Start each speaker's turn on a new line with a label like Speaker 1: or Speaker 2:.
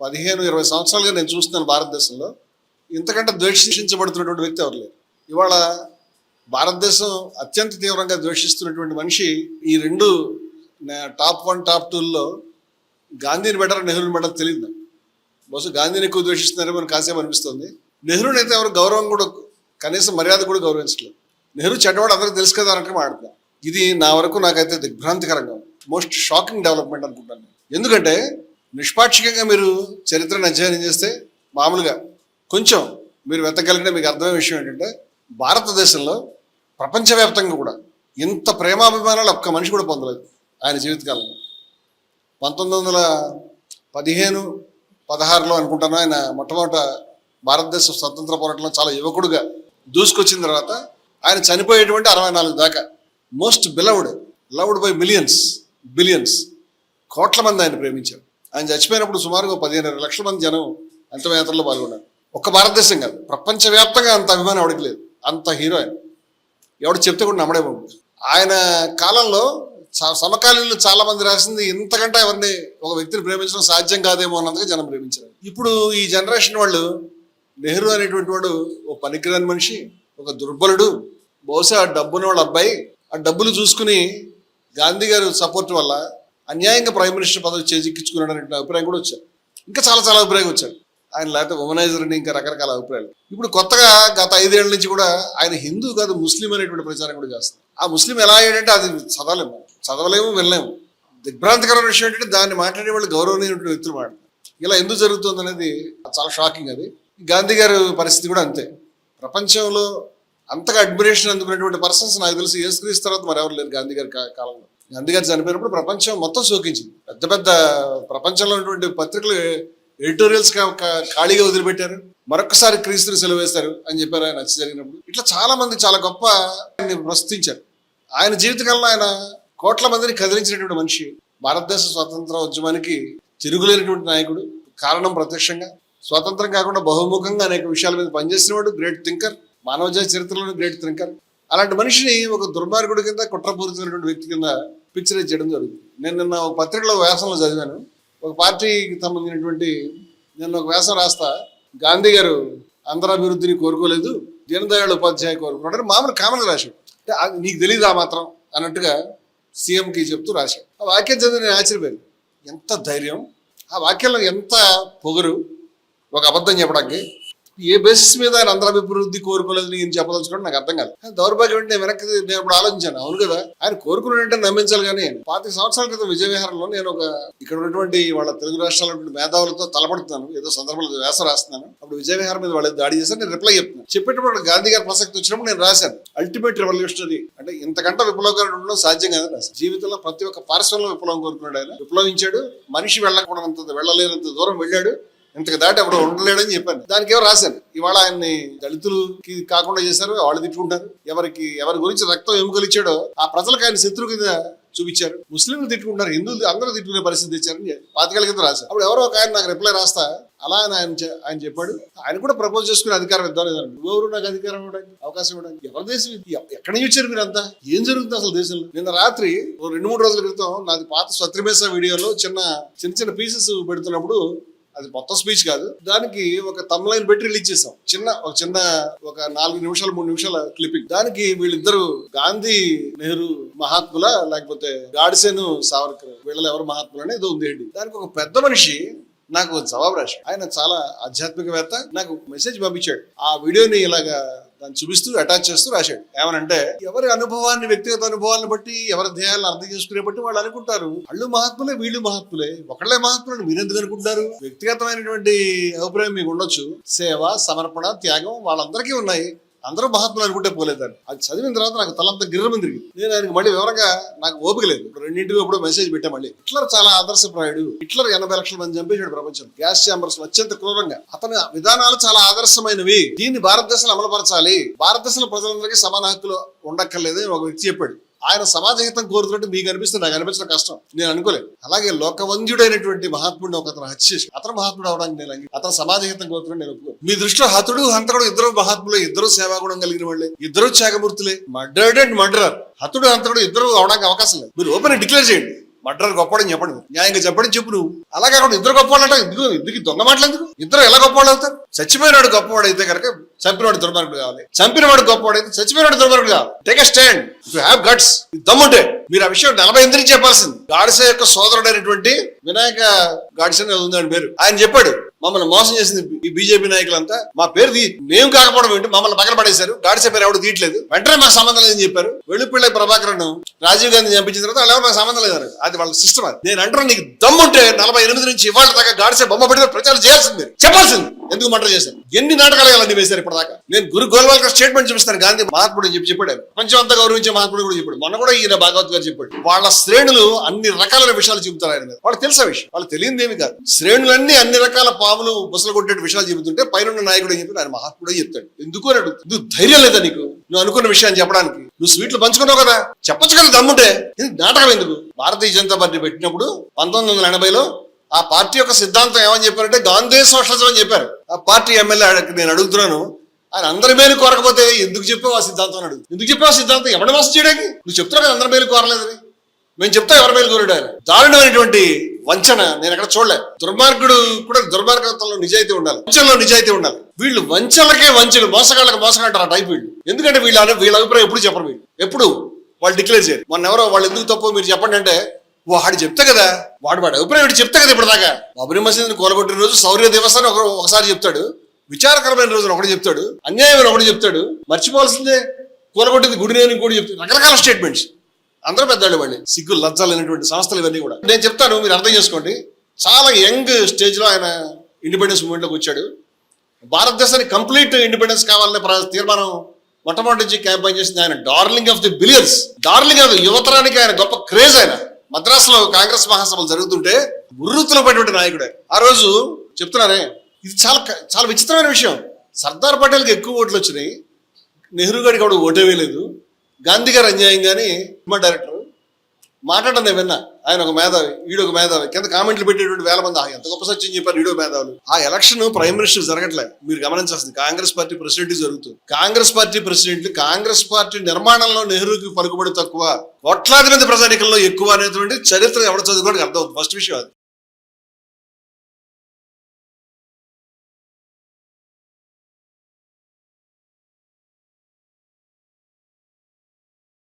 Speaker 1: పదిహేను ఇరవై సంవత్సరాలుగా నేను చూస్తున్నాను భారతదేశంలో. ఇంతకంటే ద్వేషించబడుతున్నటువంటి వ్యక్తి ఎవరు లేరు. ఇవాళ భారతదేశం అత్యంత తీవ్రంగా ద్వేషిస్తున్నటువంటి మనిషి ఈ రెండు టాప్ వన్ టాప్ టూల్లో గాంధీని బెటర్ నెహ్రూని బెటర్ తెలియదు నాకు. బహుశా గాంధీని ఎక్కువ ద్వేషిస్తున్నారో మనకు కాసేపు అనిపిస్తుంది. నెహ్రూని అయితే ఎవరు గౌరవం కూడా కనీసం మర్యాద కూడా గౌరవించలేదు నెహ్రూ చెడ్డవాడు అందరికీ తెలుసు కదా అన్నట్టు మాట్లాడుతున్నాను ఇది నా వరకు నాకైతే దిగ్భ్రాంతికరంగా మోస్ట్ షాకింగ్ డెవలప్మెంట్ అనుకుంటాను ఎందుకంటే నిష్పాక్షికంగా మీరు చరిత్రను అధ్యయనం చేస్తే మామూలుగా కొంచెం మీరు వెతకగలిగిన మీకు అర్థమయ్యే విషయం ఏంటంటే భారతదేశంలో ప్రపంచవ్యాప్తంగా కూడా ఇంత ప్రేమాభిమానాలు ఒక్క మనిషి కూడా పొందలేదు ఆయన జీవితకాలంలో. పంతొమ్మిది వందల పదిహేను పదహారులో అనుకుంటాను ఆయన మొట్టమొదట భారతదేశ స్వతంత్ర పోరాటంలో చాలా యువకుడుగా దూసుకొచ్చిన తర్వాత ఆయన చనిపోయేటువంటి అరవై నాలుగు దాకా most beloved loved by millions billions కోట్ల మంది ఆయన ప్రేమించారు. ఆయన చచ్చిపోయినప్పుడు సుమారుగా ఓ పదిహేను లక్షల మంది జనం అంతమయాత్రలో పాల్గొన్నారు. ఒక్క భారతదేశం కాదు ప్రపంచవ్యాప్తంగా అంత అభిమానం ఎవడికి లేదు. అంత హీరో ఆయన. ఎవడు చెప్తే కూడా నమ్మడే బాబు. ఆయన కాలంలో చ- సమకాలీనులు చాలా మంది రాసింది ఇంతకంటే ఎవరిని ఒక వ్యక్తిని ప్రేమించడం సాధ్యం కాదేమో అన్నంతగా జనం ప్రేమించారు. ఇప్పుడు ఈ జనరేషన్ వాళ్ళు నెహ్రూ అనేటువంటి వాడు ఓ పనికిరాని మనిషి ఒక దుర్బలుడు. బహుశా ఆ డబ్బున్న వాళ్ళ అబ్బాయి ఆ డబ్బులు చూసుకుని గాంధీ గారు సపోర్ట్ వల్ల అన్యాయంగా ప్రైమ్ మినిస్టర్ పదవి చేజిక్కించుకున్నాడు అనే అభిప్రాయం కూడా వచ్చాడు ఇంకా చాలా చాలా అభిప్రాయం వచ్చాడు ఆయన లేకపోతే ఉమనైజర్ అని ఇంకా రకరకాల అభిప్రాయాలు. ఇప్పుడు కొత్తగా గత ఐదేళ్ళ నుంచి కూడా ఆయన హిందూ కాదు ముస్లిం అనేటువంటి ప్రచారం కూడా చేస్తారు ఆ ముస్లిం ఎలా అయ్యాడంటే అది చదవలేము. చదవలేము వెళ్ళలేము దిగ్భ్రాంతికరమైన విషయం ఏంటంటే దాన్ని మాట్లాడే వాళ్ళు గౌరవనీయమైన వ్యక్తులు మాట్లాడతారు. ఇలా ఎందుకు జరుగుతుంది అనేది చాలా షాకింగ్ అది. గాంధీ గారి పరిస్థితి కూడా అంతే. ప్రపంచంలో అంతగా అడ్మిరేషన్ అందుకున్నటువంటి పర్సన్స్ నాకు తెలిసి యేసుక్రీస్తు తర్వాత మరెవరు లేరు గాంధీ గారి కాలంలో. గాంధీ గారు చనిపోయినప్పుడు ప్రపంచం మొత్తం సోకించింది పెద్ద పెద్ద ప్రపంచంలో ఉన్నటువంటి పత్రికలు ఎడిటోరియల్స్ ఖాళీగా వదిలిపెట్టారు. మరొకసారి క్రీస్తుని సెలవు వేస్తారు అని చెప్పారు ఆయన హత్య జరిగినప్పుడు. ఇట్లా చాలా మంది చాలా గొప్ప ఆయన్ని ప్రస్తుతించారు ఆయన జీవితకాలంలో ఆయన కోట్ల మందిని కదిలించినటువంటి మనిషి భారతదేశ స్వాతంత్ర ఉద్యమానికి తిరుగులేనటువంటి నాయకుడు కారణం ప్రత్యక్షంగా స్వాతంత్రం కాకుండా బహుముఖంగా అనేక విషయాల మీద పనిచేసినవాడు గ్రేట్ థింకర్ మానవజాతి చరిత్రలోని గ్రేట్ థింకర్ అలాంటి మనిషిని ఒక దుర్మార్గుడి కింద కుట్రపూరితమైనటువంటి వ్యక్తి కింద పిక్చరైజ్ చేయడం జరుగుతుంది. నేను నిన్న ఒక పత్రికలో వ్యాసంలో చదివాను. ఒక పార్టీకి సంబంధించినటువంటి నేను ఒక వ్యాసం రాస్తా గాంధీ గారు ఆంధ్రాభివృద్ధిని కోరుకోలేదు దీనదయాళ్ ఉపాధ్యాయ కోరుకున్నాడు మామూలు కామన్ రాశాడు అంటే నీకు తెలియదు ఆ మాత్రం అన్నట్టుగా సీఎంకి చెప్తూ రాశాడు ఆ వాక్యం చదివి నేను ఆశ్చర్యపోయాను. ఎంత ధైర్యం ఆ వాక్యంలో ఎంత పొగరు ఒక అబద్ధం చెప్పడానికి ఏ బేసిస్ మీద ఆయన ఆంధ్రాభివృద్ధి కోరుకోలేదు నేను చెప్పదలుచుకోవడం నాకు అర్థం కాదు. కానీ దౌర్భాగ్యం అంటే నేను వెనక్కి నేను ఇప్పుడు ఆలోచించాను. అవును కదా? ఆయన కోరుకున్నాడంటే నమ్మించాలి కానీ పాతి సంవత్సరాల క్రితం విజయవిహారంలో నేను ఒక ఇక్కడ ఉన్నటువంటి వాళ్ళ తెలుగు రాష్ట్రాల మేధావులతో తలపడుతున్నాను. ఏదో సందర్భంలో వేస రాస్తున్నాను. అప్పుడు విజయవిహారం మీద వాళ్ళు దాడి చేశారు నేను రిప్లై చెప్తున్నాను చెప్పేటప్పుడు గాంధీ గారి ప్రసక్తి వచ్చినప్పుడు నేను రాశాను. అల్టిమేట్ రెవల్యూషనరీ అంటే ఇంతకంటే విప్లవకారుడు ఉండడం సాధ్యం కాదని రాశాను. జీవితంలో ప్రతి ఒక్క పార్శ్వంలో విప్లవం కోరుకున్నాడు ఆయన. విప్లవించాడు. మనిషి వెళ్ళకూడనంత వెళ్ళలేనంత దూరం వెళ్ళాడు. ఇంతకు దాటి అప్పుడు ఉండలేడని చెప్పాను. దానికి ఏమో రాశాను ఇవాళ ఆయన్ని దళితులకి కాకుండా చేశారు వాళ్ళు తిట్టుకుంటారు. ఎవరికి ఎవరి గురించి రక్తం ఎముకలు ఇచ్చాడో ఆ ప్రజలకు ఆయన శత్రువు కింద చూపించారు. ముస్లింలు తిట్టుకుంటారు హిందువులు అందరూ తిట్టుకునే పరిస్థితి తెచ్చారని పాతికేళ్ళ కింద రాశారు. అప్పుడు ఎవరో ఒక ఆయన నాకు రిప్లై రాస్తా అలా అని ఆయన ఆయన చెప్పాడు. ఆయన కూడా ప్రపోజ్ చేసుకునే అధికారం ఇద్దాం లేదండి ఎవరు నాకు అధికారం ఇవ్వడానికి అవకాశం ఇవ్వడానికి? ఎవరి దేశం ఇది? ఎక్కడ నుంచి వచ్చారు మీరంతా? ఏం జరుగుతుంది అసలు దేశంలో? నిన్న రాత్రి రెండు మూడు రోజుల క్రితం నాది పాత స్వత్రిమేస వీడియోలో చిన్న చిన్న చిన్న పీసెస్ పెడుతున్నప్పుడు అది మొత్తం స్పీచ్ కాదు. దానికి ఒక తమ్లైన్ పెట్టి రిలీజ్ చేసాం చిన్న ఒక చిన్న ఒక నాలుగు నిమిషాలు మూడు నిమిషాల క్లిప్పింగ్ దానికి వీళ్ళిద్దరు గాంధీ నెహ్రూ మహాత్ముల లేకపోతే గాడిసేను సావర్కర్ వీళ్ళ ఎవరు మహాత్ములు అనేది ఉంది. దానికి ఒక పెద్ద మనిషి నాకు జవాబు రాశాడు. ఆయన చాలా ఆధ్యాత్మికవేత్త నాకు మెసేజ్ పంపించాడు. ఆ వీడియోని ఇలాగా దాన్ని చూపిస్తూ అటాచ్ చేస్తూ రాశాడు. ఏమనంటే ఎవరి అనుభవాన్ని వ్యక్తిగత అనుభవాలను బట్టి ఎవరి ధ్యేయాలను అర్థం చేసుకునే బట్టి వాళ్ళు అనుకుంటారు. వాళ్ళు మహాత్ములే వీళ్ళు మహాత్ములే. ఒకళ్ళే మహాత్ములను మీరు ఎందుకు అనుకుంటారు వ్యక్తిగతమైనటువంటి అభిప్రాయం మీకు ఉండొచ్చు. సేవ సమర్పణ త్యాగం వాళ్ళందరికీ ఉన్నాయి. అందరూ మహాత్ములు అనుకుంటే పోలేదని. అది చదివిన తర్వాత నాకు తలంతా గిర్రమని తిరిగింది. నేను ఆయనకి మళ్ళీ వివరంగా నాకు ఓపిక లేదు. ఇప్పుడు రెండింటికి కూడా మెసేజ్ పెట్టా మళ్ళీ. హిట్లర్ చాలా ఆదర్శప్రాయుడు. హిట్లర్ ఎనభై లక్షల మంది చంపేశాడు ప్రపంచం గ్యాస్ ఛాంబర్స్ అత్యంత క్రూరంగా. అతని విధానాలు చాలా ఆదర్శమైనవి. దీన్ని భారతదేశంలో అమలుపరచాలి. భారతదేశంలో ప్రజలందరికీ సమాన హక్కులు ఉండక్కర్లేదు ఒక వ్యక్తి చెప్పాడు. ఆయన సమాజహితం కోరుతున్నట్టు మీకు అనిపిస్తుంది నాకు అనిపించడం కష్టం. నేను అనుకోలేదు. అలాగే లోకవంద్యుడైనటువంటి మహాత్ముడిని ఒక అతను హత్య చేసి అతను మహాత్ముడు అవడానికి నేను అతను సమాజహితం కోరుతున్నాడు నేను ఒప్పుకో మీ దృష్టిలో హతుడు హంతకుడు ఇద్దరు మహాత్ములే ఇద్దరు సేవాగుణం కలిగిన వాళ్ళే ఇద్దరు త్యాగమూర్తులే మర్డర్డ్ అండ్ మర్డరర్. హతుడు హంతకుడు ఇద్దరు అవడానికి అవకాశం లేదు. మీరు ఓపెన్ డిక్లేర్ చేయండి. మర్డర్ గొప్పవాడని చెప్పండి. న్యాయంగా చెప్పండి చెప్పు నువ్వు అలా కాకుండా ఇద్దరు గొప్పవాళ్ళు అంటే ఎందుకు? ఎందుకు దొంగ మాటలు ఎందుకు? ఇద్దరు ఎలా గొప్పవాళ్ళు అవుతారు? చచ్చిపోయినాడు గొప్పవాడు అయితే కనుక చంపినవాడు దుర్మార్గుడు కావాలి. చంపినవాడు గొప్పవాడైతే చచ్చిపోయినవాడు దుర్మార్గుడు కావాలి. Take stand you have guts దమ్ముంటే మీరు ఆ విషయం నలభై ఎనిమిది చెప్పాల్సింది. గాడిసే యొక్క సోదరుడు అనేటువంటి వినాయక గాడిసే ఉందని పేరు. ఆయన చెప్పాడు మమ్మల్ని మోసం చేసింది ఈ బీజేపీ నాయకులంతా. మా పేరు మేము కాకపోవడం ఏంటి? మమ్మల్ని పక్కన పడేశారు. గాడిసే పేరు ఎవడు తీయట్లేదు. వెంటనే మాకు సంబంధం లేదని చెప్పారు. వెళ్ళిపిళ్ళ ప్రభాకరన్ రాజీవ్ గాంధీ చంపించిన తర్వాత వాళ్ళు ఎవరు నాకు సంబంధం లేదు అది వాళ్ళ సిస్టమ్ అది. నేను అంటున్నా నీకు దమ్ముంటే నలభై ఎనిమిది నుంచి ఇవాళ దాకా గాడిసే బొమ్మ పెడితే ప్రచారం చేయాల్సింది. చెప్పాల్సింది. ఎందుకు మటర్ చేశారు? ఎన్ని నాటకాలు అన్ని వేశారు ఇప్పటిదాకా? నేను గురు గోల్వాల్కర్ స్టేట్మెంట్ చూపిస్తాను గాంధీ మహాత్ముడు చెప్పి చెప్పాడు ఆయన. ప్రపంచం అంతా గౌరవించే మహాత్ముడు కూడా చెప్పాడు. మొన్న కూడా ఈయన భాగవత్ గారు చెప్పాడు. వాళ్ళ శ్రేణులు అన్ని రకాల విషయాలు చెబుతారు ఆయన మీద. వాళ్ళకి తెలుసా విషయం? వాళ్ళు తెలియదు ఏమి కాదు. శ్రేణులన్నీ అన్ని రకాల పాములు బుసలు కొట్టే విషయాలు చెబుతుంటే పైన నాయకుడు అని చెప్పి ఆయన మహాత్ముడు చెప్తాడు. ఎందుకు అని నువ్వు ధైర్యం లేదా నీకు? నువ్వు అనుకున్న విషయాన్ని చెప్పడానికి. నువ్వు స్వీట్లు పంచుకున్నావు కదా? చెప్పొచ్చు కదా దమ్ముంటే. ఇది నాటకం ఎందుకు? భారతీయ జనతా పార్టీ పెట్టినప్పుడు పంతొమ్మిది వందల ఎనభైలో ఆ పార్టీ యొక్క సిద్ధాంతం ఏమని చెప్పారంటే గాంధీ సోషలిజం అని చెప్పారు. ఆ పార్టీ ఎమ్మెల్యే నేను అడుగుతున్నాను ఆయన అందరి మేలు కోరకపోతే ఎందుకు చెప్పావు ఆ సిద్ధాంతం అడుగు. ఎందుకు చెప్పావు సిద్ధాంతం? ఎవరి మోసం చేయడానికి? నువ్వు చెప్తున్నావు కదా అందరి మేలు కోరలేదని. మేము చెప్తా ఎవరి మేలు కోరాడు ఆయన. దారుణమైనటువంటి వంచన నేను ఎక్కడ చూడలే. దుర్మార్గుడు కూడా దుర్మార్గత్వంలో నిజాయితీ ఉండాలి. వంచనలో నిజాయితీ ఉండాలి. వీళ్ళు వంచలకే వంచలు మోసగాళ్ళకి మోసగాంటారు ఆ టైప్ వీళ్ళు. ఎందుకంటే వీళ్ళ వీళ్ళ అభిప్రాయం ఎప్పుడు చెప్పరు వీళ్ళు. ఎప్పుడు? వాళ్ళు డిక్లేర్ చేయరు. మొన్న ఎవరో వాళ్ళు ఎందుకు తప్పు మీరు చెప్పండి అంటే వాడు చెప్తే కదా వాడు వాడు అభిప్రాయం వాడు చెప్తే కదా ఇప్పటిదాకా. దాకా బాబరీ మసీదుని కూలగొట్టిన రోజు శౌర్య దివస్ అని ఒకసారి చెప్తాడు. విచారకరమైన రోజున ఒకటి చెప్తాడు. అన్యాయమైన ఒకటి చెప్తాడు. మర్చిపోవాల్సిందే. కూలగొట్టింది గుడిని అని కూడా చెప్తాడు రకరకాల స్టేట్మెంట్స్ అందరూ పెద్దవాళ్ళు వాళ్ళు సిగ్గు లజ్జాలైనటువంటి సంస్థలు ఇవన్నీ కూడా. నేను చెప్తాను మీరు అర్థం చేసుకోండి. చాలా యంగ్ స్టేజ్లో ఆయన ఇండిపెండెన్స్ మూమెంట్లోకి వచ్చాడు. భారతదేశానికి కంప్లీట్ ఇండిపెండెన్స్ కావాలనే ప్ర- తీర్మానం మొట్టమొదటి నుంచి క్యాంపెయిన్ చేసింది ఆయన. Darling of the billions darling of యువతరానికి ఆయన గొప్ప క్రేజ్ ఆయన. మద్రాసులో కాంగ్రెస్ మహాసభలు జరుగుతుంటే ఉర్రుతులపడినటువంటి నాయకుడే. ఆ రోజు చెప్తున్నారే ఇది చాలా చాలా విచిత్రమైన విషయం. సర్దార్ పటేల్కి ఎక్కువ ఓట్లు వచ్చినాయి. నెహ్రూ గారికి కూడా ఓటే వేయలేదు. గాంధీ గారు అన్యాయం కానీ సినిమా డైరెక్టర్ మాట్లాడడం విన్నా. ఆయన ఒక మేధావి వీడు ఒక మేధావి. కింద కామెంట్లు పెట్టేటువంటి వేల మంది. ఎంత గొప్ప సత్యం చెప్పారు ఈడో మేధావులు. ఆ ఎలక్షన్ ప్రైమ్ మినిస్టర్ జరగట్లే. మీరు గమనించాల్సింది. కాంగ్రెస్ పార్టీ ప్రెసిడెంట్ జరుగుతుంది Congress party president Congress party నిర్మాణంలో నెహ్రూకి పలుకుబడి తక్కువ. కోట్లాది మంది ప్రజానికల్లో ఎక్కువ అనేటువంటి చరిత్ర ఎవరు చదువుకోవడానికి అర్థం అవుతుంది ఫస్ట్ విషయం అది.